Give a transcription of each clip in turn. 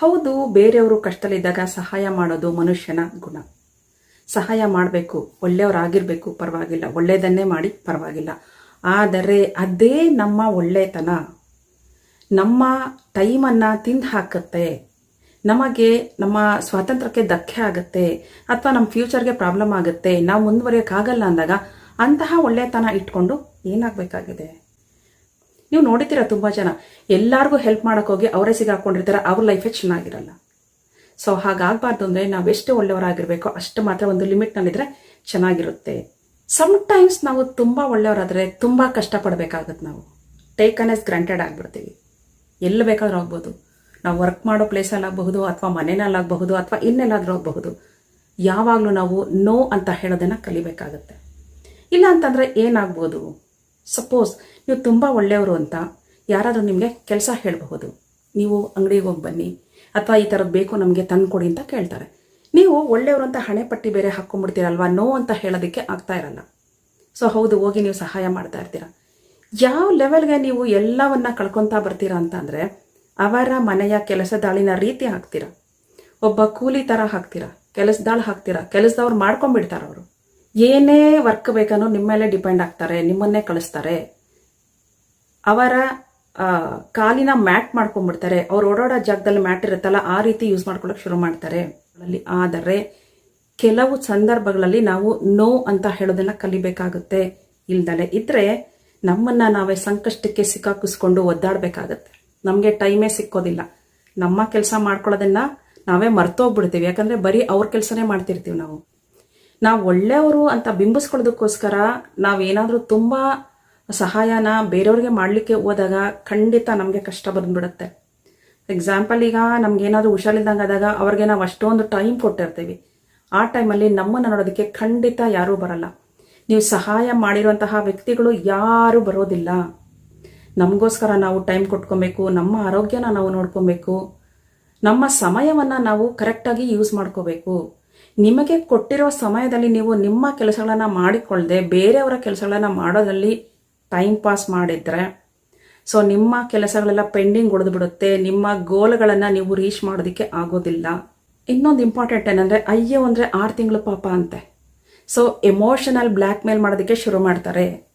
ಹೌದು, ಬೇರೆಯವರು ಕಷ್ಟದಲ್ಲಿದ್ದಾಗ ಸಹಾಯ ಮಾಡೋದು ಮನುಷ್ಯನ ಗುಣ. ಸಹಾಯ ಮಾಡಬೇಕು, ಒಳ್ಳೆಯವರಾಗಿರ್ಬೇಕು, ಪರವಾಗಿಲ್ಲ. ಒಳ್ಳೆಯದನ್ನೇ ಮಾಡಿ ಪರವಾಗಿಲ್ಲ. ಆದರೆ ಅದೇ ನಮ್ಮ ಒಳ್ಳೆತನ. ನಮ್ಮ ಟೈಮನ್ನು ತಿಂದು ಹಾಕುತ್ತೆ. ನಮಗೆ ನಮ್ಮ ಸ್ವಾತಂತ್ರ್ಯಕ್ಕೆ ಧಕ್ಕೆ ಆಗುತ್ತೆ. ಅಥವಾ ನಮ್ಮ ಫ್ಯೂಚರ್ಗೆ ಪ್ರಾಬ್ಲಮ್ ಆಗುತ್ತೆ. ನಾವು ಮುಂದುವರಿಯೋಕ್ಕಾಗಲ್ಲ ಅಂದಾಗ ಅಂತಹ ಒಳ್ಳೆತನ ಇಟ್ಕೊಂಡು ಏನಾಗಬೇಕಾಗಿದೆ? ನೀವು ನೋಡಿದ್ದೀರಾ ತುಂಬ ಜನ. ಎಲ್ಲಾರ್ಗೂ ಹೆಲ್ಪ್ ಮಾಡೋಕ್ಕೋಗಿ ಅವರೇ ಸಿಗಾಕೊಂಡಿರ್ತಾರೆ, ಅವ್ರ ಲೈಫೇ ಚೆನ್ನಾಗಿರಲ್ಲ. ಸೊ ಹಾಗಾಗಬಾರ್ದು ಅಂದರೆ ನಾವೆಷ್ಟು ಒಳ್ಳೆಯವರಾಗಿರಬೇಕೋ ಅಷ್ಟು ಮಾತ್ರ ಒಂದು ಲಿಮಿಟ್ನಲ್ಲಿದ್ದರೆ ಚೆನ್ನಾಗಿರುತ್ತೆ. ಸಮ್ಟೈಮ್ಸ್ ನಾವು ತುಂಬ ಒಳ್ಳೆಯವರಾದರೆ ತುಂಬ ಕಷ್ಟಪಡಬೇಕಾಗತ್ತೆ ನಾವು. ಟೇಕನ್ ಎಸ್ ಗ್ರಾಂಟೆಡ್ ಆಗಿಬಿಡ್ತೀವಿ. ಎಲ್ಲಿ ಬೇಕಾದ್ರೂ ಆಗ್ಬೋದು. ನಾವು ವರ್ಕ್ ಮಾಡೋ ಪ್ಲೇಸಲ್ಲಾಗಬಹುದು ಅಥವಾ ಮನೆಯಲ್ಲಾಗಬಹುದು ಅಥವಾ ಇನ್ನೆಲ್ಲಾದರೂ ಆಗಬಹುದು. ಯಾವಾಗಲೂ ನಾವು ನೋ ಅಂತ ಹೇಳೋದನ್ನು ಕಲಿಬೇಕಾಗತ್ತೆ. ಇಲ್ಲ ಅಂತಂದರೆ ಏನಾಗ್ಬೋದು? ಸಪೋಸ್ ನೀವು ತುಂಬ ಒಳ್ಳೆಯವರು ಅಂತ ಯಾರಾದರೂ ನಿಮಗೆ ಕೆಲಸ ಹೇಳಬಹುದು. ನೀವು ಅಂಗಡಿಗೆ ಹೋಗಿ ಬನ್ನಿ ಅಥವಾ ಈ ಥರದ್ದು ಬೇಕು ನಮಗೆ ತಂದುಕೊಡಿ ಅಂತ ಕೇಳ್ತಾರೆ. ನೀವು ಒಳ್ಳೆಯವರು ಅಂತ ಹಣೆ ಪಟ್ಟಿ ಬೇರೆ ಹಾಕ್ಕೊಂಡ್ಬಿಡ್ತೀರಲ್ವಾ ನೋ ಅಂತ ಹೇಳೋದಕ್ಕೆ ಆಗ್ತಾ ಇರಲ್ಲ. ಸೊ ಹೌದು, ಹೋಗಿ ನೀವು ಸಹಾಯ ಮಾಡ್ತಾ ಇರ್ತೀರ? ಯಾವ ಲೆವೆಲ್ಗೆ ನೀವು ಎಲ್ಲವನ್ನ ಕಳ್ಕೊತಾ ಬರ್ತೀರಾ ಅಂತಂದರೆ ಅವರ ಮನೆಯ ಕೆಲಸದಾಳಿನ ರೀತಿ ಹಾಕ್ತೀರ? ಒಬ್ಬ ಕೂಲಿ ಥರ ಹಾಕ್ತೀರ? ಕೆಲಸದಾಳು ಹಾಕ್ತೀರಾ? ಕೆಲಸದವ್ರು ಮಾಡ್ಕೊಂಡ್ಬಿಡ್ತಾರೆ ಅವರು. ಏನೇ ವರ್ಕ್ ಬೇಕನ್ನೋ ನಿಮ್ಮ ಮೇಲೆ ಡಿಪೆಂಡ್ ಆಗ್ತಾರೆ, ನಿಮ್ಮನ್ನೇ ಕಳಿಸ್ತಾರೆ. ಅವರ ಕಾಲಿನ ಮ್ಯಾಟ್ ಮಾಡ್ಕೊಂಡ್ಬಿಡ್ತಾರೆ. ಅವ್ರು ಓಡಾಡೋ ಜಾಗದಲ್ಲಿ ಮ್ಯಾಟ್ ಇರುತ್ತಲ್ಲ, ಆ ರೀತಿ ಯೂಸ್ ಮಾಡ್ಕೊಳ್ಳೋಕೆ ಶುರು ಮಾಡ್ತಾರೆ. ಆದರೆ, ಕೆಲವು ಸಂದರ್ಭಗಳಲ್ಲಿ ನಾವು ನೋ ಅಂತ ಹೇಳೋದನ್ನ ಕಲಿಬೇಕಾಗುತ್ತೆ. ಇಲ್ದಲೆ ಇದ್ರೆ ನಮ್ಮನ್ನ ನಾವೇ ಸಂಕಷ್ಟಕ್ಕೆ ಸಿಕ್ಕಾಕಿಸ್ಕೊಂಡು ಒದ್ದಾಡಬೇಕಾಗತ್ತೆ. ನಮಗೆ ಟೈಮೇ ಸಿಕ್ಕೋದಿಲ್ಲ. ನಮ್ಮ ಕೆಲಸ ಮಾಡ್ಕೊಳ್ಳೋದನ್ನ ನಾವೇ ಮರ್ತೋಗ್ಬಿಡ್ತೀವಿ. ಯಾಕಂದ್ರೆ ಬರೀ ಅವ್ರ ಕೆಲಸನೇ ಮಾಡ್ತಿರ್ತೀವಿ ನಾವು. ನಾವು ಒಳ್ಳೆಯವರು ಅಂತ ಬಿಂಬಿಸ್ಕೊಳ್ಳೋದಕ್ಕೋಸ್ಕರ ನಾವೇನಾದರೂ ತುಂಬ ಸಹಾಯನ ಬೇರೆಯವ್ರಿಗೆ ಮಾಡಲಿಕ್ಕೆ ಹೋದಾಗ ಖಂಡಿತ ನಮಗೆ ಕಷ್ಟ ಬಂದುಬಿಡುತ್ತೆ. ಎಕ್ಸಾಂಪಲ್ ಈಗ ನಮ್ಗೇನಾದರೂ ಹುಷಾರಿಲ್ದಂಗೆ ಆದಾಗ ಅವ್ರಿಗೆ ನಾವು ಅಷ್ಟೊಂದು ಟೈಮ್ ಕೊಟ್ಟಿರ್ತೀವಿ. ಆ ಟೈಮಲ್ಲಿ ನಮ್ಮನ್ನು ನೋಡೋದಕ್ಕೆ ಖಂಡಿತ ಯಾರೂ ಬರಲ್ಲ. ನೀವು ಸಹಾಯ ಮಾಡಿರುವಂತಹ ವ್ಯಕ್ತಿಗಳು ಯಾರೂ ಬರೋದಿಲ್ಲ. ನಮಗೋಸ್ಕರ ನಾವು ಟೈಮ್ ಕೊಟ್ಕೊಬೇಕು, ನಮ್ಮ ಆರೋಗ್ಯನ ನಾವು ನೋಡ್ಕೊಬೇಕು, ನಮ್ಮ ಸಮಯವನ್ನು ನಾವು ಕರೆಕ್ಟಾಗಿ ಯೂಸ್ ಮಾಡ್ಕೋಬೇಕು. ನಿಮಗೆ ಕೊಟ್ಟಿರೋ ಸಮಯದಲ್ಲಿ ನೀವು ನಿಮ್ಮ ಕೆಲಸಗಳನ್ನು ಮಾಡಿಕೊಳ್ಳದೆ ಬೇರೆಯವರ ಕೆಲಸಗಳನ್ನು ಮಾಡೋದಲ್ಲಿ ಟೈಮ್ ಪಾಸ್ ಮಾಡಿದರೆ ಸೊ ನಿಮ್ಮ ಕೆಲಸಗಳೆಲ್ಲ ಪೆಂಡಿಂಗ್ ಉಳಿದು ಬಿಡುತ್ತೆ ನಿಮ್ಮ ಗೋಲ್ಗಳನ್ನು ನೀವು ರೀಚ್ ಮಾಡೋದಕ್ಕೆ ಆಗೋದಿಲ್ಲ. ಇನ್ನೊಂದು ಇಂಪಾರ್ಟೆಂಟ್ ಏನಂದರೆ, ಅಯ್ಯೋ ಅಂದರೆ ಆರು ತಿಂಗಳು ಪಾಪ ಅಂತೆ. ಸೊ ಎಮೋಷನಲ್ ಬ್ಲ್ಯಾಕ್ ಮೇಲ್ ಮಾಡೋದಕ್ಕೆ ಶುರು ಮಾಡ್ತಾರೆ.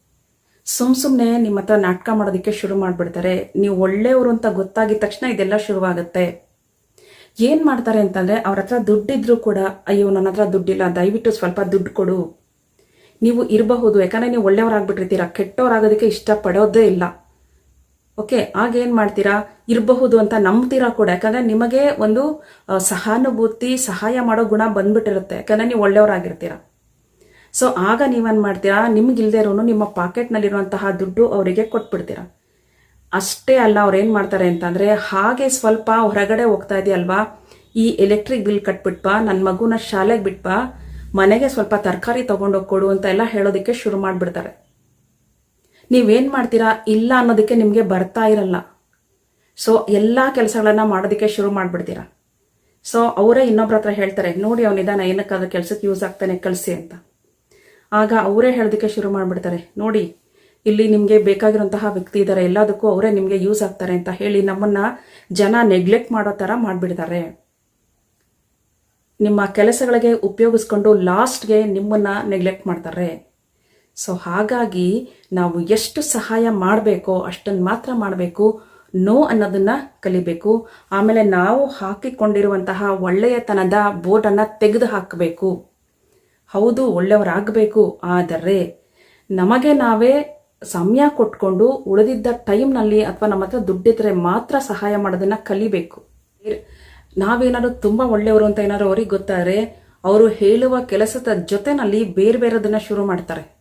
ಸುಮ್ ಸುಮ್ಮನೆ ನಿಮ್ಮ ಹತ್ರ ನಾಟಕ ಮಾಡೋದಕ್ಕೆ ಶುರು ಮಾಡಿಬಿಡ್ತಾರೆ. ನೀವು ಒಳ್ಳೆಯವರು ಅಂತ ಗೊತ್ತಾಗಿದ ತಕ್ಷಣ ಇದೆಲ್ಲ ಶುರುವಾಗುತ್ತೆ. ಏನು ಮಾಡ್ತಾರೆ ಅಂತಂದರೆ ಅವ್ರ ಹತ್ರ ದುಡ್ಡಿದ್ರೂ ಕೂಡ, ಅಯ್ಯೋ, ನನ್ನ ಹತ್ರ ದುಡ್ಡಿಲ್ಲ, ದಯವಿಟ್ಟು ಸ್ವಲ್ಪ ದುಡ್ಡು ಕೊಡು. ನೀವು ಇರಬಹುದು, ಯಾಕಂದ್ರೆ ನೀವು ಒಳ್ಳೆಯವರಾಗ್ಬಿಟ್ಟಿರ್ತೀರ. ಕೆಟ್ಟವರಾಗೋದಕ್ಕೆ ಇಷ್ಟಪಡೋದೇ ಇಲ್ಲ. ಓಕೆ ಆಗೇನ್ ಮಾಡ್ತೀರಾ? ಇರಬಹುದು ಅಂತ ನಂಬ್ತೀರಾ ಕೂಡ. ಯಾಕಂದರೆ ನಿಮಗೆ ಒಂದು ಸಹಾನುಭೂತಿ, ಸಹಾಯ ಮಾಡೋ ಗುಣ ಬಂದ್ಬಿಟ್ಟಿರುತ್ತೆ. ಯಾಕಂದರೆ ನೀವು ಒಳ್ಳೆಯವರಾಗಿರ್ತೀರಾ. ಸೊ, ಆಗ ನೀವೇನು ಮಾಡ್ತೀರಾ? ನಿಮ್ಗಿಲ್ದೇ ಇರೋನು ನಿಮ್ಮ ಪಾಕೆಟ್ನಲ್ಲಿರುವಂತಹ ದುಡ್ಡು ಅವರಿಗೆ ಕೊಟ್ಬಿಡ್ತೀರಾ. ಅಷ್ಟೇ ಅಲ್ಲ, ಅವ್ರು ಏನು ಮಾಡ್ತಾರೆ ಅಂತಂದರೆ, ಹಾಗೆ ಸ್ವಲ್ಪ ಹೊರಗಡೆ ಹೋಗ್ತಾ ಇದೆಯಲ್ವಾ? ಈ ಎಲೆಕ್ಟ್ರಿಕ್ ಬಿಲ್ ಕಟ್ಬಿಟ್ಬಾ ನನ್ನ ಮಗುನ ಶಾಲೆಗೆ ಬಿಟ್ಬಾ ಮನೆಗೆ ಸ್ವಲ್ಪ ತರಕಾರಿ ತೊಗೊಂಡೋಗಿ ಕೊಡು ಅಂತ ಎಲ್ಲ ಹೇಳೋದಕ್ಕೆ ಶುರು ಮಾಡಿಬಿಡ್ತಾರೆ. ನೀವೇನು ಮಾಡ್ತೀರಾ? ಇಲ್ಲ ಅನ್ನೋದಕ್ಕೆ ನಿಮಗೆ ಬರ್ತಾ ಇರಲ್ಲ. ಸೊ ಎಲ್ಲ ಕೆಲಸಗಳನ್ನ ಮಾಡೋದಕ್ಕೆ ಶುರು ಮಾಡಿಬಿಡ್ತೀರಾ? ಸೊ ಅವರೇ ಇನ್ನೊಬ್ರ ಹತ್ರ ಹೇಳ್ತಾರೆ, ನೋಡಿ ಅವನಿದಾನ ಏನಕ್ಕಾದ್ರೂ ಕೆಲಸಕ್ಕೆ ಯೂಸ್ ಆಗ್ತಾನೆ, ಕಳಿಸಿ ಅಂತ. ಆಗ ಅವರೇ ಹೇಳೋದಕ್ಕೆ ಶುರು ಮಾಡಿಬಿಡ್ತಾರೆ, ನೋಡಿ ಇಲ್ಲಿ ನಿಮಗೆ ಬೇಕಾಗಿರುವಂತಹ ವ್ಯಕ್ತಿ ಇದ್ದಾರೆ ಎಲ್ಲದಕ್ಕೂ ಅವರೇ ನಿಮಗೆ ಯೂಸ್ ಆಗ್ತಾರೆ ಅಂತ ಹೇಳಿ ನಮ್ಮನ್ನ ಜನ ನೆಗ್ಲೆಕ್ಟ್ ಮಾಡೋ ಥರ ಮಾಡಿಬಿಡ್ತಾರೆ. ನಿಮ್ಮ ಕೆಲಸಗಳಿಗೆ ಉಪಯೋಗಿಸ್ಕೊಂಡು ಲಾಸ್ಟ್ಗೆ ನಿಮ್ಮನ್ನ ನೆಗ್ಲೆಕ್ಟ್ ಮಾಡ್ತಾರೆ. ಸೊ ಹಾಗಾಗಿ ನಾವು ಎಷ್ಟು ಸಹಾಯ ಮಾಡಬೇಕೋ ಅಷ್ಟನ್ನು ಮಾತ್ರ ಮಾಡಬೇಕು, ನೋ ಅನ್ನೋದನ್ನ ಕಲಿಬೇಕು. ಆಮೇಲೆ ನಾವು ಹಾಕಿಕೊಂಡಿರುವಂತಹ ಒಳ್ಳೆಯತನದ ಬೋರ್ಡನ್ನು ತೆಗೆದು ಹಾಕಬೇಕು. ಹೌದು, ಒಳ್ಳೆಯವರಾಗಬೇಕು, ಆದರೆ ನಮಗೆ ನಾವೇ ಸಮಯ ಕೊಟ್ಕೊಂಡು ಉಳಿದಿದ್ದ ಟೈಮ್ನಲ್ಲಿ ಅಥವಾ ನಮ್ಮ ಹತ್ರ ದುಡ್ಡಿದ್ರೆ ಮಾತ್ರ ಸಹಾಯ ಮಾಡೋದನ್ನ ಕಲಿಬೇಕು. ನಾವೇನಾದ್ರು ತುಂಬ ಒಳ್ಳೆಯವರು ಅಂತ ಏನಾದ್ರು ಅವ್ರಿಗೆ ಗೊತ್ತಾದ್ರೆ, ಅವರು ಹೇಳುವ ಕೆಲಸದ ಜೊತೆನಲ್ಲಿ ಬೇರೆ ಬೇರೆದನ್ನ ಶುರು ಮಾಡ್ತಾರೆ.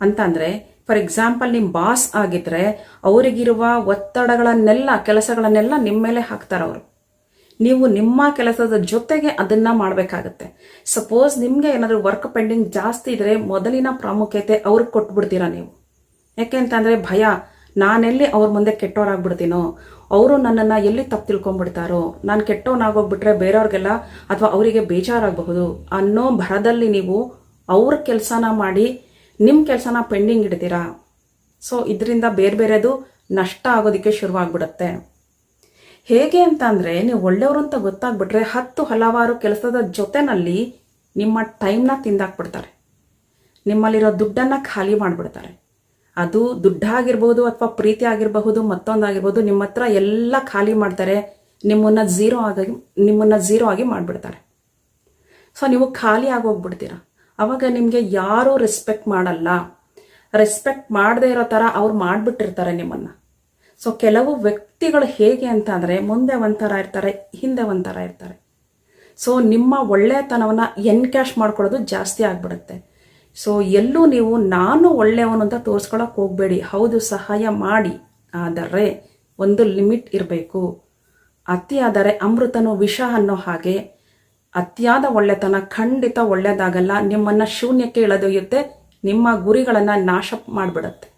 ಅಂತಂದ್ರೆ ಫಾರ್ ಎಕ್ಸಾಂಪಲ್ ನಿಮ್ಮ ಬಾಸ್ ಆಗಿದ್ರೆ, ಅವರಿಗಿರುವ ಒತ್ತಡಗಳನ್ನೆಲ್ಲ, ಕೆಲಸಗಳನ್ನೆಲ್ಲ ನಿಮ್ಮ ಮೇಲೆ ಹಾಕ್ತಾರೆ ಅವರು. ನೀವು ನಿಮ್ಮ ಕೆಲಸದ ಜೊತೆಗೆ ಅದನ್ನ ಮಾಡಬೇಕಾಗತ್ತೆ. ಸಪೋಸ್ ನಿಮಗೆ ಏನಾದರೂ ವರ್ಕ್ ಪೆಂಡಿಂಗ್ ಜಾಸ್ತಿ ಇದ್ರೆ ಮೊದಲಿನ ಪ್ರಾಮುಖ್ಯತೆ ಅವ್ರಿಗೆ ಕೊಟ್ಬಿಡ್ತೀರಾ ನೀವು. ಯಾಕೆ ಅಂತಂದ್ರೆ ಭಯ. ನಾನೆಲ್ಲಿ ಅವ್ರ ಮುಂದೆ ಕೆಟ್ಟವರಾಗ್ಬಿಡ್ತೀನೋ ಅವರು ನನ್ನನ್ನು ಎಲ್ಲಿ ತಪ್ಪು ತಿಳ್ಕೊಂಡ್ಬಿಡ್ತಾರೋ ನಾನು ಕೆಟ್ಟವನಾಗೋಗ್ಬಿಟ್ರೆ ಬೇರೆಯವ್ರಿಗೆಲ್ಲ ಅಥವಾ ಅವರಿಗೆ ಬೇಜಾರಾಗಬಹುದು ಅನ್ನೋ ಭರದಲ್ಲಿ ನೀವು ಅವ್ರ ಕೆಲಸನ ಮಾಡಿ ನಿಮ್ಮ ಕೆಲಸನ ಪೆಂಡಿಂಗ್ ಇಡ್ತೀರಾ? ಸೊ, ಇದರಿಂದ ಬೇರೆ ಬೇರೆದು ನಷ್ಟ ಆಗೋದಕ್ಕೆ ಶುರುವಾಗ್ಬಿಡುತ್ತೆ. ಹೇಗೆ ಅಂತ ಅಂದರೆ, ನೀವು ಒಳ್ಳೆಯವರು ಅಂತ ಗೊತ್ತಾಗ್ಬಿಟ್ರೆ ಹತ್ತು ಹಲವಾರು ಕೆಲಸದ ಜೊತೆನಲ್ಲಿ ನಿಮ್ಮ ಟೈಮ್ನ ತಿಂದಾಕ್ಬಿಡ್ತಾರೆ. ನಿಮ್ಮಲ್ಲಿರೋ ದುಡ್ಡನ್ನು ಖಾಲಿ ಮಾಡಿಬಿಡ್ತಾರೆ. ಅದು ದುಡ್ಡಾಗಿರ್ಬೋದು ಅಥವಾ ಪ್ರೀತಿ ಆಗಿರಬಹುದು ಮತ್ತೊಂದಾಗಿರ್ಬೋದು ನಿಮ್ಮ ಹತ್ರ ಎಲ್ಲ ಖಾಲಿ ಮಾಡ್ತಾರೆ, ನಿಮ್ಮನ್ನು ಝೀರೋ ಆಗಿ, ನಿಮ್ಮನ್ನು ಝೀರೋ ಆಗಿ ಮಾಡಿಬಿಡ್ತಾರೆ. ಸೊ ನೀವು ಖಾಲಿ ಆಗೋಗ್ಬಿಡ್ತೀರ ಅವಾಗ ನಿಮಗೆ ಯಾರೂ ರೆಸ್ಪೆಕ್ಟ್ ಮಾಡಲ್ಲ. ರೆಸ್ಪೆಕ್ಟ್ ಮಾಡದೇ ಇರೋ ಥರ ಅವ್ರು ಮಾಡಿಬಿಟ್ಟಿರ್ತಾರೆ ನಿಮ್ಮನ್ನು. ಸೊ ಕೆಲವು ವ್ಯಕ್ತಿಗಳು ಹೇಗೆ ಅಂತ ಅಂದರೆ, ಮುಂದೆ ಒಂಥರ ಇರ್ತಾರೆ, ಹಿಂದೆ ಒಂಥರ ಇರ್ತಾರೆ. ಸೊ ನಿಮ್ಮ ಒಳ್ಳೆಯತನವನ್ನು ಎನ್ಕ್ಯಾಶ್ ಮಾಡ್ಕೊಳ್ಳೋದು ಜಾಸ್ತಿ ಆಗಿಬಿಡುತ್ತೆ. ಸೊ ಎಲ್ಲೂ ನೀವು ನಾನು ಒಳ್ಳೆಯವನು ಅಂತ ತೋರಿಸ್ಕೊಳಕ್ಕೆ ಹೋಗಬೇಡಿ. ಹೌದು, ಸಹಾಯ ಮಾಡಿ. ಆದರೆ ಒಂದು ಲಿಮಿಟ್ ಇರಬೇಕು. ಅತಿಯಾದರೆ ಅಮೃತನು ವಿಷ ಅನ್ನೋ ಹಾಗೆ ಅತಿಯಾದ ಒಳ್ಳೆತನ ಖಂಡಿತ ಒಳ್ಳೆಯದಾಗಲ್ಲ ನಿಮ್ಮನ್ನು ಶೂನ್ಯಕ್ಕೆ ಇಳದೊಯ್ಯುತ್ತೆ ನಿಮ್ಮ ಗುರಿಗಳನ್ನು ನಾಶ ಮಾಡಿಬಿಡುತ್ತೆ.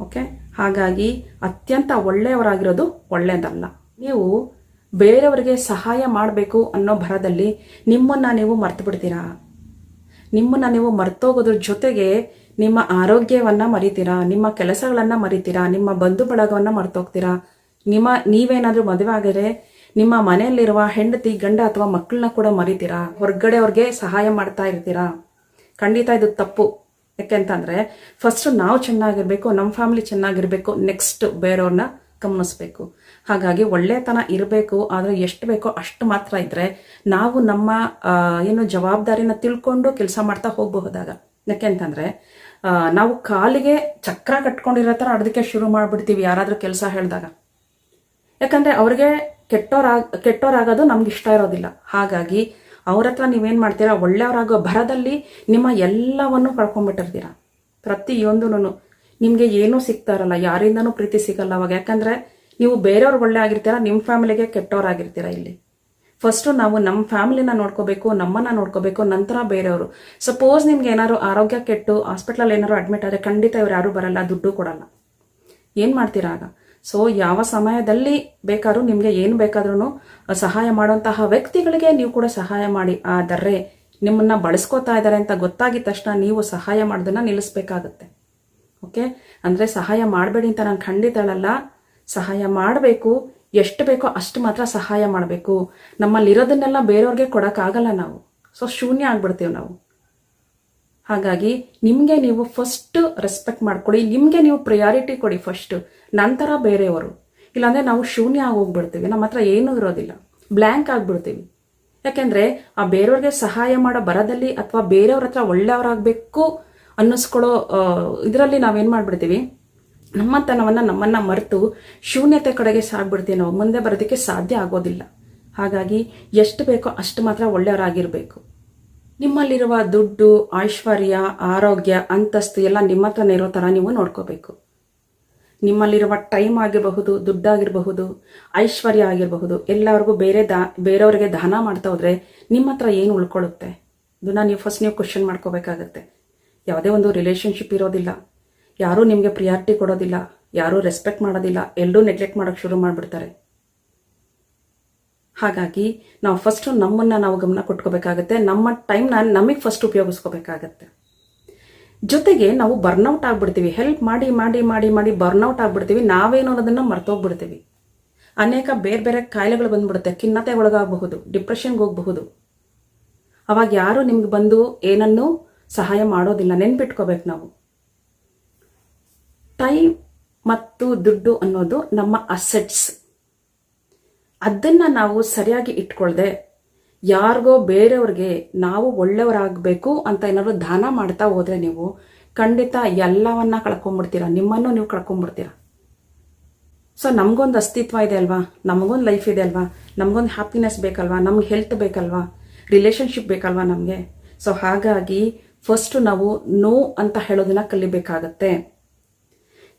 ಓಕೆ? ಹಾಗಾಗಿ ಅತ್ಯಂತ ಒಳ್ಳೆಯವರಾಗಿರೋದು ಒಳ್ಳೆಯದಲ್ಲ ನೀವು ಬೇರೆಯವರಿಗೆ ಸಹಾಯ ಮಾಡಬೇಕು ಅನ್ನೋ ಭರದಲ್ಲಿ ನಿಮ್ಮನ್ನು ನೀವು ಮರ್ತು ಬಿಡ್ತೀರಾ ನಿಮ್ಮನ್ನು ನೀವು ಮರ್ತೋಗೋದ್ರ ಜೊತೆಗೆ ನಿಮ್ಮ ಆರೋಗ್ಯವನ್ನು ಮರಿತೀರಾ, ನಿಮ್ಮ ಕೆಲಸಗಳನ್ನು ಮರಿತೀರಾ, ನಿಮ್ಮ ಬಂಧು ಬಳಗವನ್ನು ಮರ್ತೋಗ್ತೀರಾ? ನಿಮ್ಮ ನೀವೇನಾದರೂ ಮದುವೆ ಆಗಿದ್ರೆ ನಿಮ್ಮ ಮನೆಯಲ್ಲಿರುವ ಹೆಂಡತಿ, ಗಂಡ ಅಥವಾ ಮಕ್ಕಳನ್ನ ಕೂಡ ಮರಿತೀರಾ? ಹೊರಗಡೆ ಅವ್ರಿಗೆ ಸಹಾಯ ಮಾಡ್ತಾ ಇರ್ತೀರಾ? ಖಂಡಿತ ಇದು ತಪ್ಪು. ಯಾಕೆಂತಂದರೆ ಫಸ್ಟ್ ನಾವು ಚೆನ್ನಾಗಿರಬೇಕು ನಮ್ಮ ಫ್ಯಾಮಿಲಿ ಚೆನ್ನಾಗಿರಬೇಕು ನೆಕ್ಸ್ಟ್ ಬೇರೆಯವ್ರನ್ನ ಗಮನಿಸ್ಬೇಕು. ಹಾಗಾಗಿ ಒಳ್ಳೆತನ ಇರಬೇಕು, ಆದರೆ ಎಷ್ಟು ಬೇಕೋ ಅಷ್ಟು ಮಾತ್ರ ಇದ್ದರೆ ನಾವು ನಮ್ಮ ಏನು ಜವಾಬ್ದಾರಿನ ತಿಳ್ಕೊಂಡು ಕೆಲಸ ಮಾಡ್ತಾ ಹೋಗಬಹುದಾಗ. ಯಾಕೆಂತಂದರೆ ನಾವು ಕಾಲಿಗೆ ಚಕ್ರ ಕಟ್ಕೊಂಡಿರೋ ಥರ ಅರ್ಧಕ್ಕೆ ಶುರು ಮಾಡಿಬಿಡ್ತೀವಿ ಯಾರಾದರೂ ಕೆಲಸ ಹೇಳಿದಾಗ. ಯಾಕಂದ್ರೆ ಅವ್ರಿಗೆ ಕೆಟ್ಟೋರಾಗ ಕೆಟ್ಟೋರಾಗೋದು ನಮ್ಗೆ ಇಷ್ಟ ಇರೋದಿಲ್ಲ. ಹಾಗಾಗಿ ಅವ್ರ ಹತ್ರ ನೀವೇನು ಮಾಡ್ತೀರಾ, ಒಳ್ಳೆಯವರಾಗೋ ಭರದಲ್ಲಿ ನಿಮ್ಮ ಎಲ್ಲವನ್ನು ಕಳ್ಕೊಂಡ್ಬಿಟ್ಟಿರ್ತೀರ. ಪ್ರತಿಯೊಂದೂ ನಿಮಗೆ ಏನೂ ಸಿಗ್ತಾ ಇರಲ್ಲ ಯಾರಿಂದನೂ ಪ್ರೀತಿ ಸಿಗಲ್ಲ ಅವಾಗ. ಯಾಕಂದರೆ ನೀವು ಬೇರೆಯವ್ರಿಗೆ ಒಳ್ಳೆ ಆಗಿರ್ತೀರ ನಿಮ್ಮ ಫ್ಯಾಮಿಲಿಗೆ ಕೆಟ್ಟವರಾಗಿರ್ತೀರ ಇಲ್ಲಿ. ಫಸ್ಟು ನಾವು ನಮ್ಮ ಫ್ಯಾಮಿಲಿನ ನೋಡ್ಕೋಬೇಕು, ನಮ್ಮನ್ನ ನೋಡ್ಕೋಬೇಕು, ನಂತರ ಬೇರೆಯವರು. ಸಪೋಸ್ ನಿಮ್ಗೆ ಏನಾದ್ರು ಆರೋಗ್ಯ ಕೆಟ್ಟು ಹಾಸ್ಪಿಟ್ಲಲ್ಲಿ ಏನಾದ್ರು ಅಡ್ಮಿಟ್ ಆದರೆ ಖಂಡಿತ ಇವ್ರು ಯಾರೂ ಬರಲ್ಲ, ದುಡ್ಡು ಕೊಡಲ್ಲ. ಏನು ಮಾಡ್ತೀರಾ ಆಗ? ಸೊ ಯಾವ ಸಮಯದಲ್ಲಿ ಬೇಕಾದ್ರೂ ನಿಮಗೆ ಏನು ಬೇಕಾದ್ರೂ ಸಹಾಯ ಮಾಡುವಂತಹ ವ್ಯಕ್ತಿಗಳಿಗೆ ನೀವು ಕೂಡ ಸಹಾಯ ಮಾಡಿ. ಆದರೆ ನಿಮ್ಮನ್ನ ಬಳಸ್ಕೋತಾ ಇದ್ದಾರೆ ಅಂತ ಗೊತ್ತಾಗಿದ ತಕ್ಷಣ ನೀವು ಸಹಾಯ ಮಾಡೋದನ್ನ ನಿಲ್ಲಿಸ್ಬೇಕಾಗತ್ತೆ. ಓಕೆ? ಅಂದರೆ ಸಹಾಯ ಮಾಡಬೇಡಿ ಅಂತ ನಾನು ಖಂಡಿತಳಲ್ಲ. ಸಹಾಯ ಮಾಡಬೇಕು. ಎಷ್ಟು ಬೇಕೋ ಅಷ್ಟು ಮಾತ್ರ ಸಹಾಯ ಮಾಡಬೇಕು. ನಮ್ಮಲ್ಲಿರೋದನ್ನೆಲ್ಲ ಬೇರೆಯವ್ರಿಗೆ ಕೊಡೋಕ್ಕಾಗಲ್ಲ ನಾವು. ಸೊ, ಶೂನ್ಯ ಆಗ್ಬಿಡ್ತೀವಿ ನಾವು. ಹಾಗಾಗಿ ನಿಮಗೆ ನೀವು ಫಸ್ಟ್ ರೆಸ್ಪೆಕ್ಟ್ ಮಾಡ್ಕೊಳ್ಳಿ ನಿಮಗೆ ನೀವು ಪ್ರಿಯಾರಿಟಿ ಕೊಡಿ ಫಸ್ಟ್ ನಂತರ ಬೇರೆಯವರು. ಇಲ್ಲಾಂದರೆ ನಾವು ಶೂನ್ಯ ಆಗೋಗ್ಬಿಡ್ತೀವಿ. ನಮ್ಮ ಹತ್ರ ಏನೂ ಇರೋದಿಲ್ಲ. ಬ್ಲ್ಯಾಂಕ್ ಆಗಿಬಿಡ್ತೀವಿ. ಯಾಕೆಂದರೆ ಆ ಬೇರೆಯವ್ರಿಗೆ ಸಹಾಯ ಮಾಡೋ ಬರದಲ್ಲಿ ಅಥವಾ ಬೇರೆಯವ್ರ ಹತ್ರ ಒಳ್ಳೆಯವರಾಗಬೇಕು ಅನ್ನಿಸ್ಕೊಳ್ಳೋ ಇದರಲ್ಲಿ ನಾವೇನು ಮಾಡಿಬಿಡ್ತೀವಿ? ನಮ್ಮತನವನ್ನು ನಮ್ಮನ್ನು ಮರೆತು ಶೂನ್ಯತೆ ಕಡೆಗೆ ಸಾಗ್ಬಿಡ್ತೀವಿ ನಾವು. ಮುಂದೆ ಬರೋದಕ್ಕೆ ಸಾಧ್ಯ ಆಗೋದಿಲ್ಲ. ಹಾಗಾಗಿ ಎಷ್ಟು ಬೇಕೋ ಅಷ್ಟು ಮಾತ್ರ ಒಳ್ಳೆಯವರಾಗಿರಬೇಕು. ನಿಮ್ಮಲ್ಲಿರುವ ದುಡ್ಡು, ಐಶ್ವರ್ಯ, ಆರೋಗ್ಯ, ಅಂತಸ್ತು ಎಲ್ಲ ನಿಮ್ಮ ಹತ್ರನೇ ಇರೋ ಥರ ನೀವು ನೋಡ್ಕೋಬೇಕು. ನಿಮ್ಮಲ್ಲಿರುವ ಟೈಮ್ ಆಗಿರಬಹುದು, ದುಡ್ಡಾಗಿರಬಹುದು, ಐಶ್ವರ್ಯ ಆಗಿರಬಹುದು, ಎಲ್ಲರಿಗೂ ಬೇರೆ ದಾ, ಬೇರೆಯವರಿಗೆ ದಾನ ಮಾಡ್ತಾ ಹೋದರೆ ನಿಮ್ಮ ಹತ್ರ ಏನು ಉಳ್ಕೊಳ್ಳುತ್ತೆ? ಇದನ್ನ ನೀವು ಫಸ್ಟ್ ನೀವು ಕ್ವಶನ್ ಮಾಡ್ಕೋಬೇಕಾಗತ್ತೆ. ಯಾವುದೇ ಒಂದು ರಿಲೇಶನ್ಶಿಪ್ ಇರೋದಿಲ್ಲ. ಯಾರೂ ನಿಮಗೆ ಪ್ರಿಯಾರಿಟಿ ಕೊಡೋದಿಲ್ಲ. ಯಾರೂ ರೆಸ್ಪೆಕ್ಟ್ ಮಾಡೋದಿಲ್ಲ. ಎಲ್ಲರೂ ನೆಗ್ಲೆಕ್ಟ್ ಮಾಡೋಕ್ಕೆ ಶುರು ಮಾಡಿಬಿಡ್ತಾರೆ. ಹಾಗಾಗಿ ನಾವು ಫಸ್ಟು ನಮ್ಮನ್ನು ನಾವು ಗಮನ ಕೊಟ್ಕೋಬೇಕಾಗತ್ತೆ. ನಮ್ಮ ಟೈಮ್ನ ನಮಗೆ ಫಸ್ಟ್ ಉಪಯೋಗಿಸ್ಕೋಬೇಕಾಗತ್ತೆ. ಜೊತೆಗೆ ನಾವು ಬರ್ನೌಟ್ ಆಗಿಬಿಡ್ತೀವಿ. ಹೆಲ್ಪ್ ಮಾಡಿ ಮಾಡಿ ಮಾಡಿ ಮಾಡಿ ಬರ್ನೌಟ್ ಆಗಿಬಿಡ್ತೀವಿ. ನಾವೇನು ಅನ್ನೋದನ್ನು ಮರ್ತೋಗ್ಬಿಡ್ತೀವಿ. ಅನೇಕ ಬೇರೆ ಬೇರೆ ಕಾಯಿಲೆಗಳು ಬಂದ್ಬಿಡುತ್ತೆ. ಖಿನ್ನತೆ ಒಳಗಾಗಬಹುದು. ಡಿಪ್ರೆಷನ್ಗೆ ಹೋಗಬಹುದು. ಅವಾಗ ಯಾರು ನಿಮ್ಗೆ ಬಂದು ಏನನ್ನೂ ಸಹಾಯ ಮಾಡೋದಿಲ್ಲ, ನೆನ್ಪಿಟ್ಕೋಬೇಕು ನಾವು. ಟೈಮ್ ಮತ್ತು ದುಡ್ಡು ಅನ್ನೋದು ನಮ್ಮ ಅಸೆಟ್ಸ್ ಅದನ್ನು ನಾವು ಸರಿಯಾಗಿ ಇಟ್ಕೊಳ್ದೆ ಯಾರಿಗೋ ಬೇರೆಯವ್ರಿಗೆ ನಾವು ಒಳ್ಳೆಯವರಾಗಬೇಕು ಅಂತ ಏನಾದ್ರು ದಾನ ಮಾಡ್ತಾ ಹೋದ್ರೆ ನೀವು ಖಂಡಿತ ಎಲ್ಲವನ್ನ ಕಳ್ಕೊಂಡ್ಬಿಡ್ತೀರ ನಿಮ್ಮನ್ನು ನೀವು ಕಳ್ಕೊಂಡ್ಬಿಡ್ತೀರ ಸೊ ನಮಗೊಂದು ಅಸ್ತಿತ್ವ ಇದೆ ಅಲ್ವಾ? ನಮಗೊಂದು ಲೈಫ್ ಇದೆ ಅಲ್ವಾ? ನಮಗೊಂದು ಹ್ಯಾಪಿನೆಸ್ ಬೇಕಲ್ವಾ? ನಮ್ಗೆ ಹೆಲ್ತ್ ಬೇಕಲ್ವಾ? ರಿಲೇಷನ್ಶಿಪ್ ಬೇಕಲ್ವಾ ನಮಗೆ? ಸೊ ಹಾಗಾಗಿ ಫಸ್ಟು ನಾವು ನೋ ಅಂತ ಹೇಳೋದನ್ನ ಕಲಿಬೇಕಾಗತ್ತೆ.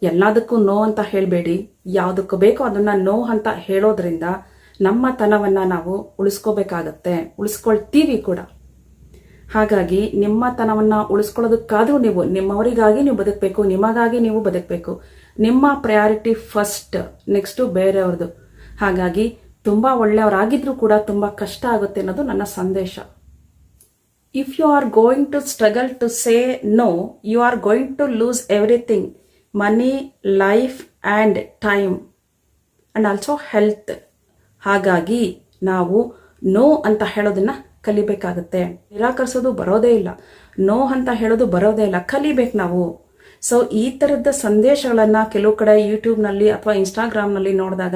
ಎಲ್ಲದಕ್ಕೂ ನೋ ಅಂತ ಹೇಳಬೇಡಿ. ಯಾವುದಕ್ಕೂ ಬೇಕೋ ಅದನ್ನ ನೋ ಅಂತ ಹೇಳೋದ್ರಿಂದ ನಮ್ಮ ತನವನ್ನ ನಾವು ಉಳಿಸ್ಕೋಬೇಕಾಗತ್ತೆ. ಉಳಿಸ್ಕೊಳ್ತೀವಿ ಕೂಡ. ಹಾಗಾಗಿ ನಿಮ್ಮ ತನವನ್ನ ಉಳಿಸ್ಕೊಳ್ಳೋದಕ್ಕಾದ್ರೂ ನೀವು ನಿಮ್ಮವರಿಗಾಗಿ ನೀವು ಬದುಕಬೇಕು, ನಿಮಗಾಗಿ ನೀವು ಬದುಕಬೇಕು. ನಿಮ್ಮ ಪ್ರಯಾರಿಟಿ ಫಸ್ಟ್ ನೆಕ್ಸ್ಟು ಬೇರೆಯವ್ರದ್ದು. ಹಾಗಾಗಿ ತುಂಬ ಒಳ್ಳೆಯವರಾಗಿದ್ರೂ ಕೂಡ ತುಂಬ ಕಷ್ಟ ಆಗುತ್ತೆ ಅನ್ನೋದು ನನ್ನ ಸಂದೇಶ. If you are going to struggle to say no you are going to lose everything money life and time and also health ಹಾಗಾಗಿ ನಾವು ನೋ ಅಂತ ಹೇಳೋದನ್ನ ಕಲಿಬೇಕಾಗುತ್ತೆ. ನಿರಾಕರಿಸೋದು ಬರೋದೇ ಇಲ್ಲ. ನೋ ಅಂತ ಹೇಳೋದು ಬರೋದೇ ಇಲ್ಲ. ಕಲಿಬೇಕು ನಾವು. ಸೊ ಈ ಥರದ ಸಂದೇಶಗಳನ್ನು ಕೆಲವು ಕಡೆ ಯೂಟ್ಯೂಬ್ನಲ್ಲಿ ಅಥವಾ ಇನ್ಸ್ಟಾಗ್ರಾಮ್ನಲ್ಲಿ ನೋಡಿದಾಗ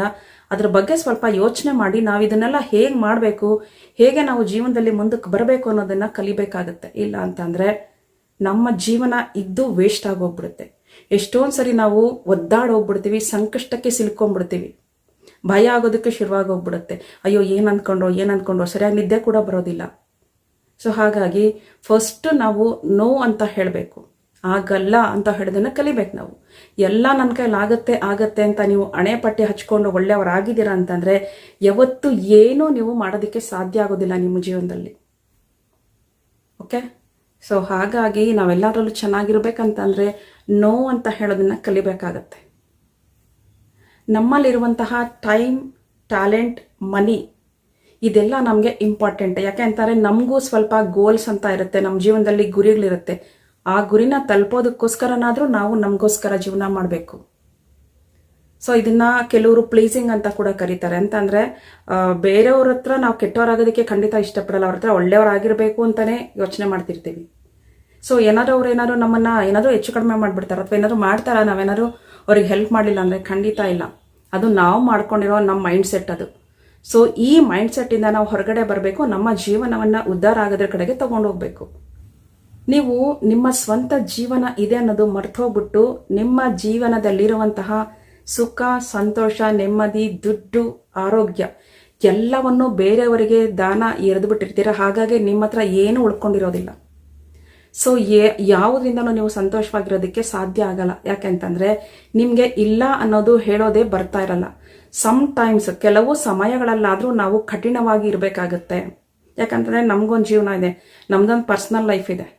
ಅದ್ರ ಬಗ್ಗೆ ಸ್ವಲ್ಪ ಯೋಚನೆ ಮಾಡಿ ನಾವು ಇದನ್ನೆಲ್ಲ ಹೇಗೆ ಮಾಡಬೇಕು, ಹೇಗೆ ನಾವು ಜೀವನದಲ್ಲಿ ಮುಂದಕ್ಕೆ ಬರಬೇಕು ಅನ್ನೋದನ್ನ ಕಲಿಬೇಕಾಗುತ್ತೆ. ಇಲ್ಲ ಅಂತಂದರೆ ನಮ್ಮ ಜೀವನ ಇದ್ದು ವೇಸ್ಟ್ ಆಗೋಗ್ಬಿಡುತ್ತೆ ಎಷ್ಟೊಂದು ಸರಿ ನಾವು ಒದ್ದಾಡೋಗ್ಬಿಡ್ತೀವಿ ಸಂಕಷ್ಟಕ್ಕೆ ಸಿಲ್ಕೊಂಡ್ಬಿಡ್ತೀವಿ. ಭಯ ಆಗೋದಕ್ಕೆ ಶುರುವಾಗಿ ಹೋಗ್ಬಿಡುತ್ತೆ. ಅಯ್ಯೋ, ಏನು ಅಂದ್ಕೊಂಡ್ರೋ ಏನು ಅಂದ್ಕೊಂಡ್ರೋ ಸರಿಯಾಗಿ ನಿದ್ದೆ ಕೂಡ ಬರೋದಿಲ್ಲ. ಸೊ ಹಾಗಾಗಿ ಫಸ್ಟ್ ನಾವು ನೋ ಅಂತ ಹೇಳಬೇಕು. ಆಗಲ್ಲ ಅಂತ ಹೇಳೋದನ್ನ ಕಲಿಬೇಕು ನಾವು. ಎಲ್ಲ ನನ್ನ ಕೈಲಿ ಆಗತ್ತೆ ಆಗತ್ತೆ ಅಂತ ನೀವು ಹಣೆ ಪಟ್ಟಿ ಹಚ್ಕೊಂಡು ಒಳ್ಳೆಯವರಾಗಿದ್ದೀರಾ ಅಂತಂದರೆ ಯಾವತ್ತು ಏನೂ ನೀವು ಮಾಡೋದಕ್ಕೆ ಸಾಧ್ಯ ಆಗೋದಿಲ್ಲ ನಿಮ್ಮ ಜೀವನದಲ್ಲಿ. ಓಕೆ ಸೊ ಹಾಗಾಗಿ ನಾವೆಲ್ಲರಲ್ಲೂ ಚೆನ್ನಾಗಿರ್ಬೇಕಂತಂದರೆ ನೋ ಅಂತ ಹೇಳೋದನ್ನ ಕಲಿಬೇಕಾಗತ್ತೆ. ನಮ್ಮಲ್ಲಿರುವಂತಹ ಟೈಮ್ ಟ್ಯಾಲೆಂಟ್ ಮನಿ ಇದೆಲ್ಲ ನಮಗೆ ಇಂಪಾರ್ಟೆಂಟ್ ಯಾಕೆ ಅಂತಾರೆ ನಮಗೂ ಸ್ವಲ್ಪ ಗೋಲ್ಸ್ ಅಂತ ಇರುತ್ತೆ ನಮ್ಮ ಜೀವನದಲ್ಲಿ ಗುರಿಗಳಿರುತ್ತೆ. ಆ ಗುರಿನ ತಲುಪೋದಕ್ಕೋಸ್ಕರನಾದರೂ ನಾವು ನಮಗೋಸ್ಕರ ಜೀವನ ಮಾಡಬೇಕು. ಸೊ ಇದನ್ನ ಕೆಲವರು ಪ್ಲೀಸಿಂಗ್ ಅಂತ ಕೂಡ ಕರೀತಾರೆ. ಅಂತಂದ್ರೆ ಬೇರೆಯವ್ರ ಹತ್ರ ನಾವು ಕೆಟ್ಟವರಾಗೋದಕ್ಕೆ ಖಂಡಿತ ಇಷ್ಟಪಡಲ್ಲ. ಅವ್ರ ಹತ್ರ ಒಳ್ಳೆಯವರಾಗಿರ್ಬೇಕು ಅಂತಾನೆ ಯೋಚನೆ ಮಾಡ್ತಿರ್ತೀವಿ. ಸೊ ಏನಾದ್ರು ಅವ್ರು ಏನಾದ್ರು ನಮ್ಮನ್ನ ಏನಾದ್ರು ಹೆಚ್ಚು ಕಡಿಮೆ ಮಾಡ್ಬಿಡ್ತಾರೆ ಅಥವಾ ಏನಾದ್ರು ಮಾಡ್ತಾರ, ನಾವೇನಾದ್ರು ಅವ್ರಿಗೆ ಹೆಲ್ಪ್ ಮಾಡಲಿಲ್ಲ ಅಂದ್ರೆ ಖಂಡಿತ ಇಲ್ಲ. ಅದು ನಾವು ಮಾಡ್ಕೊಂಡಿರೋ ನಮ್ಮ ಮೈಂಡ್ ಸೆಟ್ ಅದು. ಸೊ ಈ ಮೈಂಡ್ ಸೆಟ್ ಇಂದ ನಾವು ಹೊರಗಡೆ ಬರಬೇಕು, ನಮ್ಮ ಜೀವನವನ್ನ ಉದ್ಧಾರ ಆಗೋದ್ರ ಕಡೆಗೆ ತಗೊಂಡು ಹೋಗ್ಬೇಕು. ನೀವು ನಿಮ್ಮ ಸ್ವಂತ ಜೀವನ ಇದೆ ಅನ್ನೋದು ಮರ್ತೋಗ್ಬಿಟ್ಟು ನಿಮ್ಮ ಜೀವನದಲ್ಲಿರುವಂತಹ ಸುಖ, ಸಂತೋಷ, ನೆಮ್ಮದಿ, ದುಡ್ಡು, ಆರೋಗ್ಯ ಎಲ್ಲವನ್ನು ಬೇರೆಯವರಿಗೆ ದಾನ ಎರೆದು ಬಿಟ್ಟಿರ್ತೀರ. ಹಾಗಾಗಿ ನಿಮ್ಮ ಹತ್ರ ಏನೂ ಉಳ್ಕೊಂಡಿರೋದಿಲ್ಲ. ಸೊ ಯಾವುದರಿಂದನೂ ನೀವು ಸಂತೋಷವಾಗಿರೋದಕ್ಕೆ ಸಾಧ್ಯ ಆಗಲ್ಲ. ಯಾಕೆಂತಂದ್ರೆ ನಿಮಗೆ ಇಲ್ಲ ಅನ್ನೋದು ಹೇಳೋದೇ ಬರ್ತಾ ಇರಲ್ಲ. ಸಮ್ ಟೈಮ್ಸ್ ಕೆಲವು ಸಮಯಗಳಲ್ಲಾದರೂ ನಾವು ಕಠಿಣವಾಗಿ ಇರಬೇಕಾಗತ್ತೆ. ಯಾಕಂತಂದ್ರೆ ನಮಗೊಂದು ಜೀವನ ಇದೆ, ನಮ್ದೊಂದು ಪರ್ಸ್ನಲ್ ಲೈಫ್ ಇದೆ.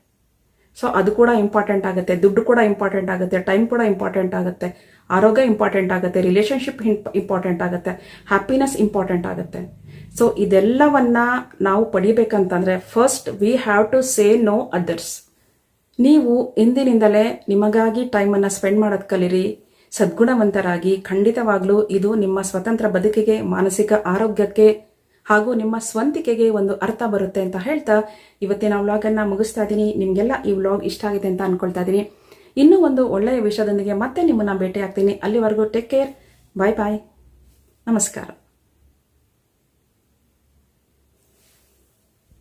ಸೊ ಅದು ಕೂಡ ಇಂಪಾರ್ಟೆಂಟ್ ಆಗುತ್ತೆ. ದುಡ್ಡು ಕೂಡ ಇಂಪಾರ್ಟೆಂಟ್ ಆಗುತ್ತೆ. ಟೈಮ್ ಕೂಡ ಇಂಪಾರ್ಟೆಂಟ್ ಆಗುತ್ತೆ. ಆರೋಗ್ಯ ಇಂಪಾರ್ಟೆಂಟ್ ಆಗುತ್ತೆ. ರಿಲೇಶನ್ಶಿಪ್ ಇಂಪಾರ್ಟೆಂಟ್ ಆಗುತ್ತೆ. ಹ್ಯಾಪಿನೆಸ್ ಇಂಪಾರ್ಟೆಂಟ್ ಆಗುತ್ತೆ. ಸೊ ಇದೆಲ್ಲವನ್ನ ನಾವು ಪಡಿಬೇಕಂತಂದ್ರೆ first we have to say no others ನೀವು ಇಂದಿನಿಂದಲೇ ನಿಮಗಾಗಿ ಟೈಮನ್ನು ಸ್ಪೆಂಡ್ ಮಾಡೋದು ಕಲೀರಿ. ಸದ್ಗುಣವಂತರಾಗಿ ಖಂಡಿತವಾಗ್ಲೂ ಇದು ನಿಮ್ಮ ಸ್ವತಂತ್ರ ಬದುಕಿಗೆ, ಮಾನಸಿಕ ಆರೋಗ್ಯಕ್ಕೆ ಹಾಗೂ ನಿಮ್ಮ ಸ್ವಂತಿಕೆಗೆ ಒಂದು ಅರ್ಥ ಬರುತ್ತೆ ಅಂತ ಹೇಳ್ತಾ ಇವತ್ತಿನ ವ್ಲಾಗನ್ನು ಮುಗಿಸ್ತಾ ಇದ್ದೀನಿ. ನಿಮಗೆಲ್ಲ ಈ ವ್ಲಾಗ್ ಇಷ್ಟ ಆಗಿದೆ ಅಂತ ಅನ್ಕೊಳ್ತಾ ಇದ್ದೀನಿ. ಇನ್ನೂ ಒಂದು ಒಳ್ಳೆಯ ವಿಷಯದೊಂದಿಗೆ ಮತ್ತೆ ನಿಮ್ಮನ್ನ ಭೇಟಿ ಆಗ್ತೀನಿ ಅಲ್ಲಿವರೆಗೂ ಟೇಕ್ ಕೇರ್ ಬಾಯ್ ಬಾಯ್ ನಮಸ್ಕಾರ.